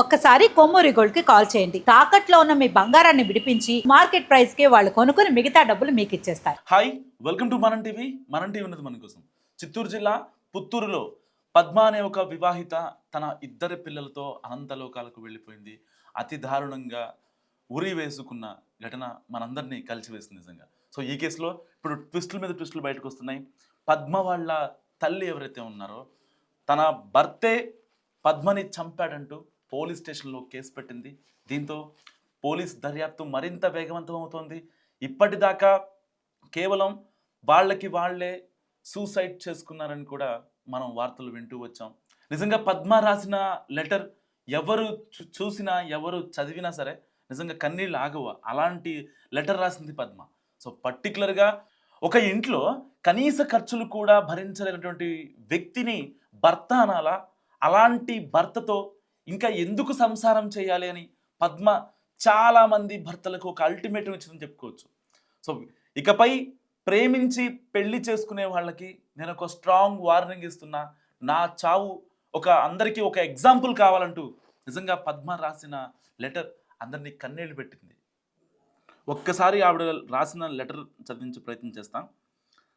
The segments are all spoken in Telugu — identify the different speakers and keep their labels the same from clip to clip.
Speaker 1: ఒక్కసారి కొమ్మూరి గోల్డ్కి కాల్ చేయండి. తాకట్లో ఉన్న మీ బంగారాన్ని విడిపించి మార్కెట్ ప్రైస్కి వాళ్ళు కొనుక్కుని మిగతా డబ్బులు మీకు ఇచ్చేస్తారు.
Speaker 2: Hi welcome to Manam TV. Manam TV ఉన్నది మన కోసం. చిత్తూరు జిల్లా పుత్తూరులో పద్మ అనే ఒక వివాహిత తన ఇద్దరి పిల్లలతో అనంతలోకాలకు వెళ్ళిపోయింది. అతి దారుణంగా ఉరి వేసుకున్న ఘటన మనందరినీ కలిసివేసింది నిజంగా. సో ఈ కేసులో ఇప్పుడు ట్విస్టుల మీద ట్విస్టులు బయటకు వస్తున్నాయి. పద్మ వాళ్ళ తల్లి ఎవరైతే ఉన్నారో తన భర్తే పద్మని చంపాడంటూ పోలీస్ స్టేషన్లో కేసు పెట్టింది. దీంతో పోలీస్ దర్యాప్తు మరింత వేగవంతం అవుతోంది ఇప్పటిదాకా కేవలం వాళ్ళకి వాళ్ళే సూసైడ్ చేసుకున్నారని కూడా మనం వార్తలు వింటూ వచ్చాం. నిజంగా పద్మ రాసిన లెటర్ ఎవరు చూ- చూసినా ఎవరు చదివినా సరే నిజంగా కన్నీళ్ళు ఆగవు. అలాంటి లెటర్ రాసింది పద్మ. సో పర్టికులర్గా ఒక ఇంట్లో కనీస ఖర్చులు కూడా భరించలేనటువంటి వ్యక్తిని భర్త అనాలా? అలాంటి భర్తతో ఇంకా ఎందుకు సంసారం చేయాలి అని పద్మ చాలా మంది భర్తలకు ఒక అల్టిమేటం ఇచ్చిందని చెప్పుకోవచ్చు. సో ఇకపై ప్రేమించి పెళ్ళి చేసుకునే వాళ్ళకి నేను ఒక స్ట్రాంగ్ వార్నింగ్ ఇస్తున్నా. నా చావు ఒక అందరికీ ఒక ఎగ్జాంపుల్ కావాలంటూ నిజంగా పద్మ రాసిన లెటర్ అందరినీ కన్నీళ్ళు పెట్టింది. ఒక్కసారి ఆవిడ రాసిన లెటర్ చదివించే ప్రయత్నం చేస్తాం.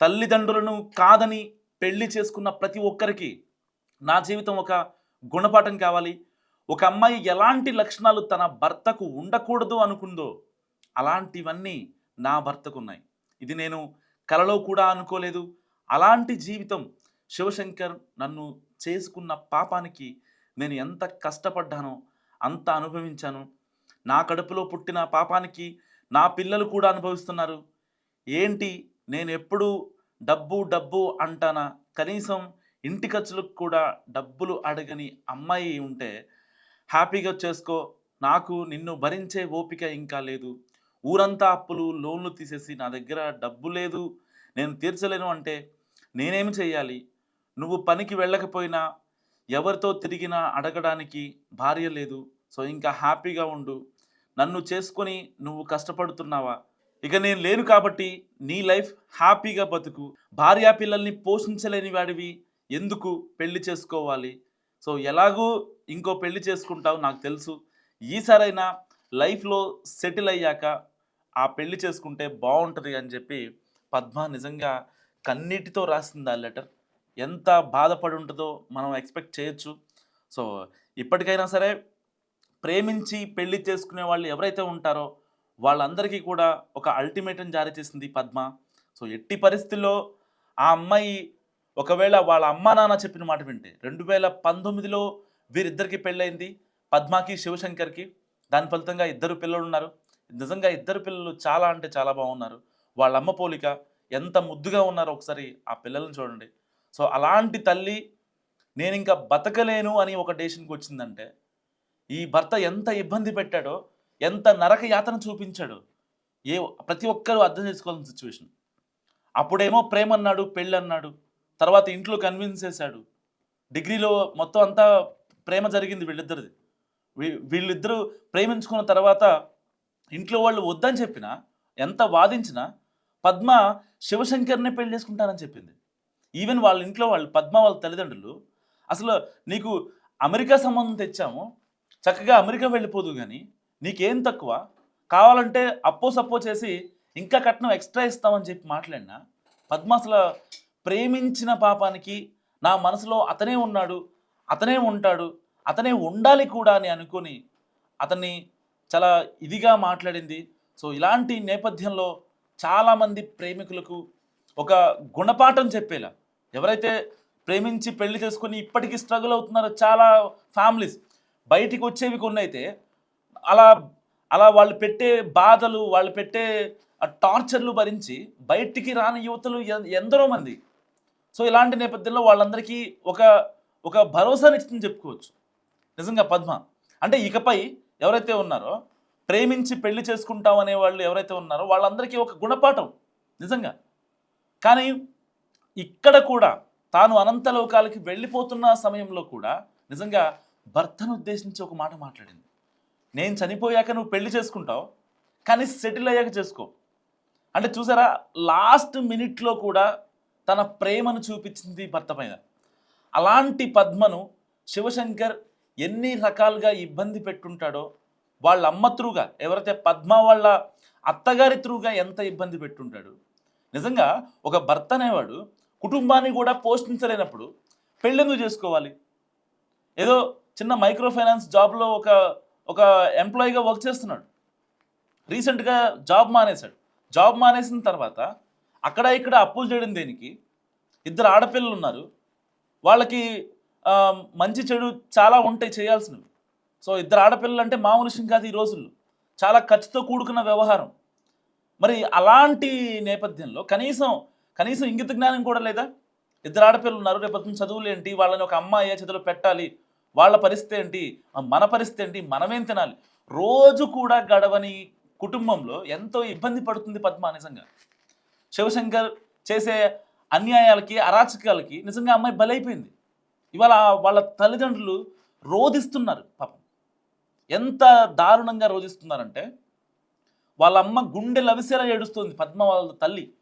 Speaker 2: తల్లిదండ్రులను కాదని పెళ్ళి చేసుకున్న ప్రతి ఒక్కరికి నా జీవితం ఒక గుణపాఠం కావాలి. ఒక అమ్మాయి ఎలాంటి లక్షణాలు తన భర్తకు ఉండకూడదు అనుకుందో అలాంటివన్నీ నా భర్తకు ఉన్నాయి ఇది నేను కలలో కూడా అనుకోలేదు. అలాంటి జీవితం శివశంకర్ నన్ను చేసుకున్న పాపానికి నేను ఎంత కష్టపడ్డానో అంత అనుభవించాను. నా కడుపులో పుట్టిన పాపానికి నా పిల్లలు కూడా అనుభవిస్తున్నారు. ఏంటి? నేను ఎప్పుడూ డబ్బు డబ్బు అంటానా? కనీసం ఇంటి ఖర్చులకు కూడా డబ్బులు అడగని అమ్మాయి ఉంటే హ్యాపీగా చేసుకో. నాకు నిన్ను భరించే ఓపిక ఇంకా లేదు. ఊరంతా అప్పులు లోన్లు తీసేసి నా దగ్గర డబ్బు లేదు. నేను తీర్చలేను అంటే నేనేమి చేయాలి నువ్వు పనికి వెళ్ళకపోయినా ఎవరితో తిరిగినా అడగడానికి భార్య లేదు. సో ఇంకా హ్యాపీగా ఉండు. నన్ను చేసుకొని నువ్వు కష్టపడుతున్నావా? ఇక నేను లేను కాబట్టి నీ లైఫ్ హ్యాపీగా బతుకు. భార్యా పిల్లల్ని పోషించలేని వాడివి. ఎందుకు పెళ్ళి చేసుకోవాలి? సో ఎలాగూ ఇంకో పెళ్ళి చేసుకుంటావు నాకు తెలుసు. ఈసారైనా లైఫ్లో సెటిల్ అయ్యాక ఆ పెళ్ళి చేసుకుంటే బాగుంటుంది అని చెప్పి పద్మ నిజంగా కన్నీటితో రాసింది ఆ లెటర్. ఎంత బాధపడి ఉంటుందో మనం ఎక్స్పెక్ట్ చేయొచ్చు. సో ఇప్పటికైనా సరే ప్రేమించి పెళ్ళి చేసుకునే వాళ్ళు ఎవరైతే ఉంటారో వాళ్ళందరికీ కూడా ఒక అల్టిమేటం జారీ చేసింది పద్మ. సో ఎట్టి పరిస్థితుల్లో ఆ అమ్మాయి ఒకవేళ వాళ్ళ అమ్మా నాన్న చెప్పిన మాట వింటే రెండు వేల పంతొమ్మిదిలో వీరిద్దరికి పెళ్ళైంది పద్మాకి శివశంకర్కి. దాని ఫలితంగా ఇద్దరు పిల్లలు ఉన్నారు. నిజంగా ఇద్దరు పిల్లలు చాలా అంటే చాలా బాగున్నారు. వాళ్ళ అమ్మ పోలిక ఎంత ముద్దుగా ఉన్నారో ఒకసారి ఆ పిల్లలను చూడండి. సో అలాంటి తల్లి నేను ఇంకా బతకలేను అని ఒక డేషన్కి వచ్చిందంటే ఈ భర్త ఎంత ఇబ్బంది పెట్టాడో ఎంత నరక యాతన చూపించాడో ఏ ప్రతి ఒక్కరూ అర్థం చేసుకోవాల్సిన సిచ్యువేషన్. అప్పుడేమో ప్రేమ అన్నాడు పెళ్ళి అన్నాడు తర్వాత ఇంట్లో కన్విన్స్ చేశాడు. డిగ్రీలో మొత్తం అంతా ప్రేమ జరిగింది వీళ్ళిద్దరిది. వీ- వీళ్ళిద్దరూ ప్రేమించుకున్న తర్వాత ఇంట్లో వాళ్ళు వద్దని చెప్పినా ఎంత వాదించినా పద్మ శివశంకర్నే పెళ్ళి చేసుకుంటానని చెప్పింది. ఈవెన్ వాళ్ళ ఇంట్లో వాళ్ళు పద్మ వాళ్ళ తల్లిదండ్రులు అసలు నీకు అమెరికా సంబంధం తెచ్చాము చక్కగా అమెరికా వెళ్ళిపోదు కానీ నీకేం తక్కువ? కావాలంటే అప్పో సప్పో చేసి ఇంకా కట్నం ఎక్స్ట్రా ఇస్తామని చెప్పి మాట్లాడినా పద్మ అసలు ప్రేమించిన పాపానికి నా మనసులో అతనే ఉన్నాడు అతనే ఉంటాడు అతనే ఉండాలి కూడా అని అనుకొని అతన్ని చాలా ఇదిగా మాట్లాడింది. సో ఇలాంటి నేపథ్యంలో చాలామంది ప్రేమికులకు ఒక గుణపాఠం చెప్పేలా. ఎవరైతే ప్రేమించి పెళ్ళి చేసుకొని ఇప్పటికీ స్ట్రగుల్ అవుతున్నారో చాలా ఫ్యామిలీస్ బయటికి వచ్చేవి కొన్ని అయితే అలా అలా వాళ్ళు పెట్టే బాధలు వాళ్ళు పెట్టే టార్చర్లు భరించి బయటికి రాని యువతలు ఎ- ఎందరో మంది. సో ఇలాంటి నేపథ్యంలో వాళ్ళందరికీ ఒక ఒక భరోసానిచ్చిందని చెప్పుకోవచ్చు. నిజంగా పద్మ. అంటే ఇకపై ఎవరైతే ఉన్నారో ప్రేమించి పెళ్ళి చేసుకుంటాం అనే వాళ్ళు ఎవరైతే ఉన్నారో వాళ్ళందరికీ ఒక గుణపాఠం. నిజంగా. కానీ ఇక్కడ కూడా తాను అనంతలోకాలకి వెళ్ళిపోతున్న సమయంలో కూడా నిజంగా భర్తను ఉద్దేశించి ఒక మాట మాట్లాడింది. నేను చనిపోయాక నువ్వు పెళ్ళి చేసుకుంటావు కానీ సెటిల్ అయ్యాక చేసుకో. అంటే చూసారా లాస్ట్ మినిట్లో కూడా తన ప్రేమను చూపించింది భర్త పైన. అలాంటి పద్మను శివశంకర్ ఎన్ని రకాలుగా ఇబ్బంది పెట్టుంటాడో వాళ్ళ అమ్మ త్రూగా ఎవరైతే పద్మ వాళ్ళ అత్తగారి త్రూగా ఎంత ఇబ్బంది పెట్టుంటాడు. నిజంగా ఒక భర్త అనేవాడు కుటుంబాన్ని కూడా పోషించలేనప్పుడు పెళ్ళెందుకు చేసుకోవాలి? ఏదో చిన్న మైక్రో ఫైనాన్స్ జాబ్లో ఒక ఒక ఎంప్లాయీగా వర్క్ చేస్తున్నాడు. రీసెంట్గా జాబ్ మానేశాడు. జాబ్ మానేసిన తర్వాత అక్కడ ఇక్కడ అప్పులు చేయడం దేనికి? ఇద్దరు ఆడపిల్లలు ఉన్నారు. వాళ్ళకి మంచి చెడు చాలా ఉంటాయి చేయాల్సినవి. సో ఇద్దరు ఆడపిల్లలు అంటే మామూలు విషయం కాదు ఈ రోజుల్లో. చాలా ఖర్చుతో కూడుకున్న వ్యవహారం. మరి అలాంటి నేపథ్యంలో కనీసం కనీసం ఇంగిత జ్ఞానం కూడా లేదా? ఇద్దరు ఆడపిల్లలు ఉన్నారు రేపటి చదువులు ఏంటి? వాళ్ళని ఒక అమ్మాయి చేతిలో పెట్టాలి. వాళ్ళ పరిస్థితి ఏంటి? మన పరిస్థితి ఏంటి? మనమేం తినాలి? రోజు కూడా గడవని కుటుంబంలో ఎంతో ఇబ్బంది పడుతుంది పద్మ నిజంగా. శివశంకర్ చేసే అన్యాయాలకి అరాచకాలకి నిజంగా అమ్మాయి బలైపోయింది. ఇవాళ వాళ్ళ తల్లిదండ్రులు రోధిస్తున్నారు పాపం. ఎంత దారుణంగా రోధిస్తున్నారంటే వాళ్ళ అమ్మ గుండె లవిసేలా ఏడుస్తుంది పద్మ వాళ్ళ తల్లి.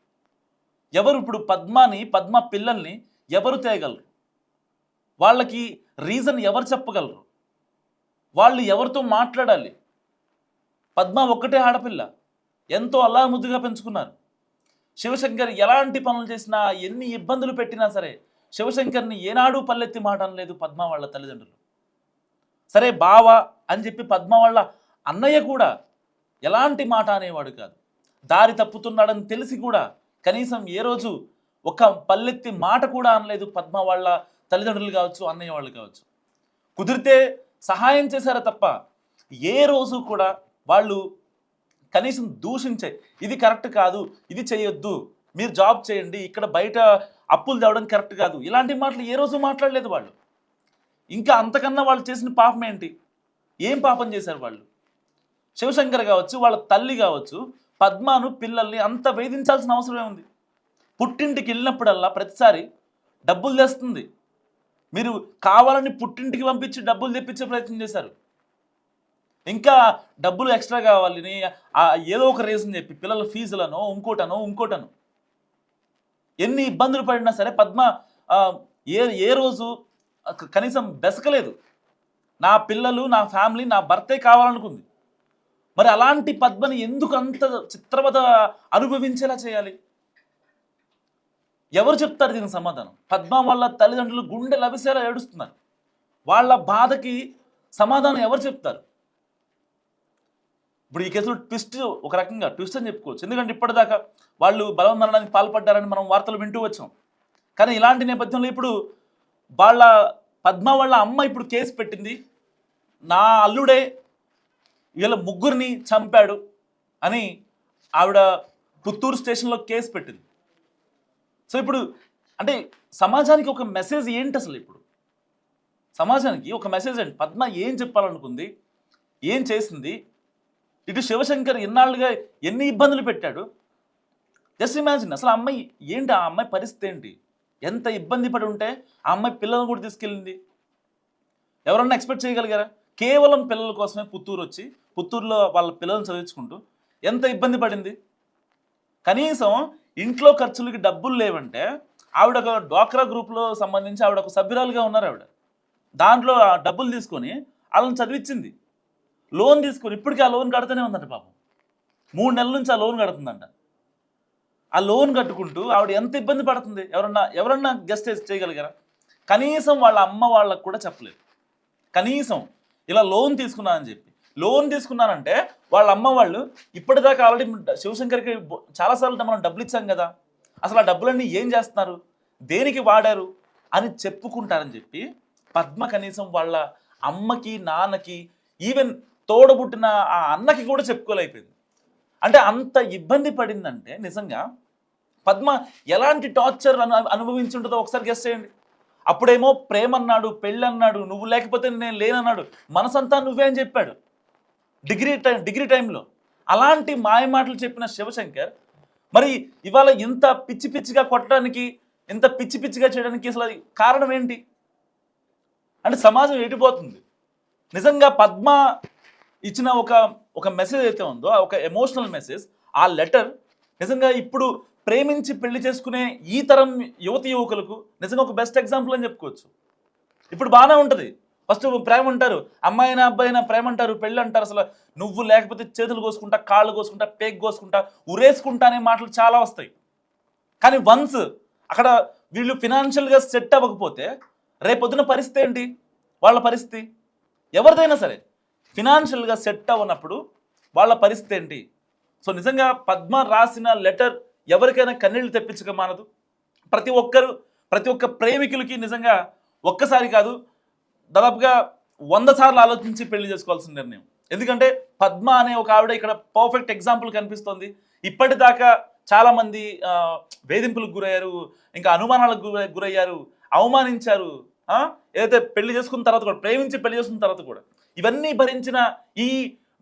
Speaker 2: ఎవరు ఇప్పుడు పద్మాని పద్మ పిల్లల్ని ఎవరు తేయగలరు వాళ్ళకి రీజన్ ఎవరు చెప్పగలరు? వాళ్ళు ఎవరితో మాట్లాడాలి? పద్మ ఒక్కటే ఆడపిల్ల. ఎంతో అల్లా ముద్దుగా పెంచుకున్నారు. శివశంకర్ ఎలాంటి పనులు చేసినా ఎన్ని ఇబ్బందులు పెట్టినా సరే శివశంకర్ని ఏనాడు పల్లెత్తి మాట అనలేదు పద్మ వాళ్ళ తల్లిదండ్రులు. సరే బావా అని చెప్పి పద్మ వాళ్ళ అన్నయ్య కూడా ఎలాంటి మాట అనేవాడు కాదు. దారి తప్పుతున్నాడని తెలిసి కూడా కనీసం ఏ రోజు ఒక పల్లెత్తి మాట కూడా అనలేదు పద్మ వాళ్ళ తల్లిదండ్రులు కావచ్చు అన్నయ్య వాళ్ళు కావచ్చు. కుదిరితే సహాయం చేశారా తప్ప ఏ రోజు కూడా వాళ్ళు కనీసం దూషించే. ఇది కరెక్ట్ కాదు ఇది చేయొద్దు. మీరు జాబ్ చేయండి ఇక్కడ బయట అప్పులు తేవడం కరెక్ట్ కాదు. ఇలాంటి మాటలు ఏ రోజు మాట్లాడలేదు వాళ్ళు. ఇంకా అంతకన్నా వాళ్ళు చేసిన పాపం ఏంటి? ఏం పాపం చేశారు వాళ్ళు? శివశంకర్ కావచ్చు వాళ్ళ తల్లి కావచ్చు పద్మాను పిల్లల్ని అంత వేధించాల్సిన అవసరం ఉంది. పుట్టింటికి వెళ్ళినప్పుడల్లా ప్రతిసారి డబ్బులు తెస్తుంది. మీరు కావాలని పుట్టింటికి పంపించి డబ్బులు తెప్పించే ప్రయత్నం చేశారు. ఇంకా డబ్బులు ఎక్స్ట్రా కావాలని ఏదో ఒక రీజన్ చెప్పి పిల్లల ఫీజులను ఇంకోటనో ఇంకోటను. ఎన్ని ఇబ్బందులు పడినా సరే పద్మ ఏ ఏ రోజు కనీసం బెసకలేదు. నా పిల్లలు నా ఫ్యామిలీ నా భర్తే కావాలనుకుంది. మరి అలాంటి పద్మని ఎందుకు అంత చిత్రవద అనుభవించేలా చేయాలి? ఎవరు చెప్తారు దీనికి సమాధానం? పద్మ వాళ్ళ తల్లిదండ్రులు గుండె లభిసేలా ఏడుస్తున్నారు. వాళ్ళ బాధకి సమాధానం ఎవరు చెప్తారు? ఇప్పుడు ఈ కేసులో ట్విస్ట్ ఒక రకంగా ట్విస్ట్ అని చెప్పుకోవచ్చు. ఎందుకంటే ఇప్పటిదాకా వాళ్ళు బలవన్మరణానికి పాల్పడ్డారని మనం వార్తలు వింటూ వచ్చాం. కానీ ఇలాంటి నేపథ్యంలో ఇప్పుడు వాళ్ళ పద్మ వాళ్ళ అమ్మ ఇప్పుడు కేసు పెట్టింది. నా అల్లుడే వీళ్ళ ముగ్గురిని చంపాడు అని ఆవిడ పుత్తూరు స్టేషన్లో కేసు పెట్టింది. సో ఇప్పుడు అంటే సమాజానికి ఒక మెసేజ్ ఏంటి అసలు ఇప్పుడు? సమాజానికి ఒక మెసేజ్ ఏంటి పద్మ ఏం చెప్పాలనుకుంది? ఏం చేసింది? ఇటు శివశంకర్ ఇన్నాళ్ళుగా ఎన్ని ఇబ్బందులు పెట్టాడు? జస్ట్ ఇమాజిన్ అసలు ఆ అమ్మాయి ఏంటి? ఆ అమ్మాయి పరిస్థితి ఏంటి? ఎంత ఇబ్బంది పడి ఉంటే ఆ అమ్మాయి పిల్లలను కూడా తీసుకెళ్ళింది? ఎవరన్నా ఎక్స్పెక్ట్ చేయగలిగారా? కేవలం పిల్లల కోసమే పుత్తూరు వచ్చి పుత్తూరులో వాళ్ళ పిల్లల్ని చదివించుకుంటూ ఎంత ఇబ్బంది పడింది? కనీసం ఇంట్లో ఖర్చులకి డబ్బులు లేవంటే ఆవిడ ఒక డ్వాక్రా గ్రూప్లో సంబంధించి ఆవిడ ఒక సభ్యురాలుగా ఉన్నారు ఆవిడ. దాంట్లో ఆ డబ్బులు తీసుకొని వాళ్ళని చదివించింది. లోన్ తీసుకుని ఇప్పటికీ ఆ లోన్ కడుతూనే ఉందంట పాపం. మూడు నెలల నుంచి ఆ లోన్ కడుతుందంట. ఆ లోన్ కట్టుకుంటూ ఆవిడ ఎంత ఇబ్బంది పడుతుంది? ఎవరన్నా ఎవరన్నా గెస్ట్ చేయగలిగారా? కనీసం వాళ్ళ అమ్మ వాళ్ళకు కూడా చెప్పలేదు. కనీసం ఇలా లోన్ తీసుకున్నానని చెప్పి. లోన్ తీసుకున్నానంటే వాళ్ళ అమ్మ వాళ్ళు ఇప్పటిదాకా ఆల్రెడీ శివశంకర్కి చాలాసార్లు మనం డబ్బులు ఇచ్చాం కదా. అసలు ఆ డబ్బులన్నీ ఏం చేస్తున్నారు? దేనికి వాడారు? అని చెప్పుకుంటారని చెప్పి పద్మ కనీసం వాళ్ళ అమ్మకి నాన్నకి ఈవెన్ తోడబుట్టిన ఆ అన్నకి కూడా చెప్పుకోలేకపోయింది. అంటే అంత ఇబ్బంది పడిందంటే నిజంగా పద్మ ఎలాంటి టార్చర్ అను అనుభవించి ఉంటుందో ఒకసారి గెస్ట్ చేయండి. అప్పుడేమో ప్రేమ అన్నాడు పెళ్ళి అన్నాడు నువ్వు లేకపోతే నేను లేనన్నాడు మనసంతా నువ్వే అని చెప్పాడు. డిగ్రీ టైం డిగ్రీ టైంలో. అలాంటి మాయ మాటలు చెప్పిన శివశంకర్ మరి ఇవాళ ఇంత పిచ్చి పిచ్చిగా కొట్టడానికి ఇంత పిచ్చి పిచ్చిగా చేయడానికి అసలు అది కారణం ఏంటి? అంటే సమాజం ఎటుపోతుంది నిజంగా పద్మ ఇచ్చిన ఒక ఒక మెసేజ్ అయితే ఉందో ఒక ఎమోషనల్ మెసేజ్ ఆ లెటర్ నిజంగా ఇప్పుడు ప్రేమించి పెళ్ళి చేసుకునే ఈ తరం యువతి యువకులకు నిజంగా ఒక బెస్ట్ ఎగ్జాంపుల్ అని చెప్పుకోవచ్చు. ఇప్పుడు బాగానే ఉంటుంది. ఫస్ట్ ప్రేమ అంటారు. అమ్మాయినా అబ్బాయినా ప్రేమ అంటారు పెళ్ళి అంటారు. అసలు నువ్వు లేకపోతే చేతులు కోసుకుంటా కాళ్ళు కోసుకుంటా పేక్ కోసుకుంటా ఉరేసుకుంటా అనే మాటలు చాలా వస్తాయి. కానీ వన్స్ అక్కడ వీళ్ళు ఫినాన్షియల్గా సెట్ అవ్వకపోతే రేపొద్దున పరిస్థితి ఏంటి? వాళ్ళ పరిస్థితి? ఎవరిదైనా సరే. ఫినాన్షియల్గా సెట్ అవ్వనప్పుడు వాళ్ళ పరిస్థితి ఏంటి? సో నిజంగా పద్మ రాసిన లెటర్ ఎవరికైనా కన్నీళ్ళు తెప్పించక మానదు? ప్రతి ఒక్కరు ప్రతి ఒక్క ప్రేమికులకి నిజంగా ఒక్కసారి కాదు దాదాపుగా వంద సార్లు ఆలోచించి పెళ్ళి చేసుకోవాల్సిన నిర్ణయం. ఎందుకంటే పద్మ అనే ఒక ఆవిడ ఇక్కడ పర్ఫెక్ట్ ఎగ్జాంపుల్ కనిపిస్తోంది. ఇప్పటిదాకా చాలామంది వేధింపులకు గురయ్యారు ఇంకా అనుమానాలకు గురయ్యారు అవమానించారు ఏదైతే పెళ్ళి చేసుకున్న తర్వాత కూడా ప్రేమించి పెళ్ళి చేసుకున్న తర్వాత కూడా. ఇవన్నీ భరించిన ఈ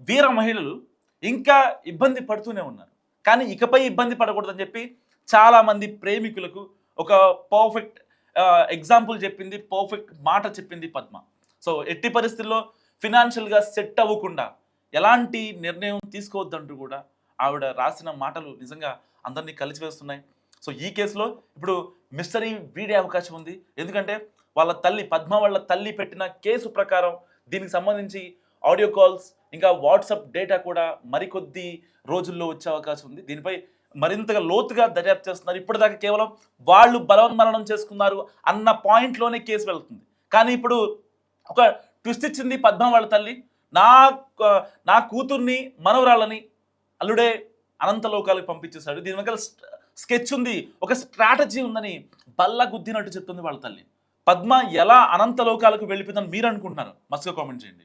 Speaker 2: వీర మహిళలు ఇంకా ఇబ్బంది పడుతూనే ఉన్నారు. కానీ ఇకపై ఇబ్బంది పడకూడదని చెప్పి చాలామంది ప్రేమికులకు ఒక పర్ఫెక్ట్ ఎగ్జాంపుల్ చెప్పింది పర్ఫెక్ట్ మాట చెప్పింది పద్మ. సో ఎట్టి పరిస్థితుల్లో ఫినాన్షియల్గా సెట్ అవ్వకుండా ఎలాంటి నిర్ణయం తీసుకోవద్దంటూ కూడా ఆవిడ రాసిన మాటలు నిజంగా అందరినీ కలిసివేస్తున్నాయి. సో ఈ కేసులో ఇప్పుడు మిస్టరీ వీడే అవకాశం ఉంది. ఎందుకంటే వాళ్ళ తల్లి పద్మ వాళ్ళ తల్లి పెట్టిన కేసు ప్రకారం దీనికి సంబంధించి ఆడియో కాల్స్ ఇంకా వాట్సాప్ డేటా కూడా మరికొద్ది రోజుల్లో వచ్చే అవకాశం ఉంది. దీనిపై మరింతగా లోతుగా దర్యాప్తు చేస్తున్నారు. ఇప్పటిదాకా కేవలం వాళ్ళు బలవన్మరణం చేసుకున్నారు అన్న పాయింట్లోనే కేసు వెళ్తుంది. కానీ ఇప్పుడు ఒక ట్విస్ట్ ఇచ్చింది పద్మ వాళ్ళ తల్లి. నా నా కూతుర్ని మనవరాళ్ళని అల్లుడే అనంత లోకాలకు పంపించేశాడు. దీని వెనకాల స్కెచ్ ఉంది. ఒక స్ట్రాటజీ ఉందని బల్ల గుద్దినట్టు చెప్తుంది వాళ్ళ తల్లి. పద్మ ఎలా అనంత లోకాలకు వెళ్ళిపోయిందని మీరు అనుకుంటున్నారు? మస్తుగా కామెంట్ చేయండి.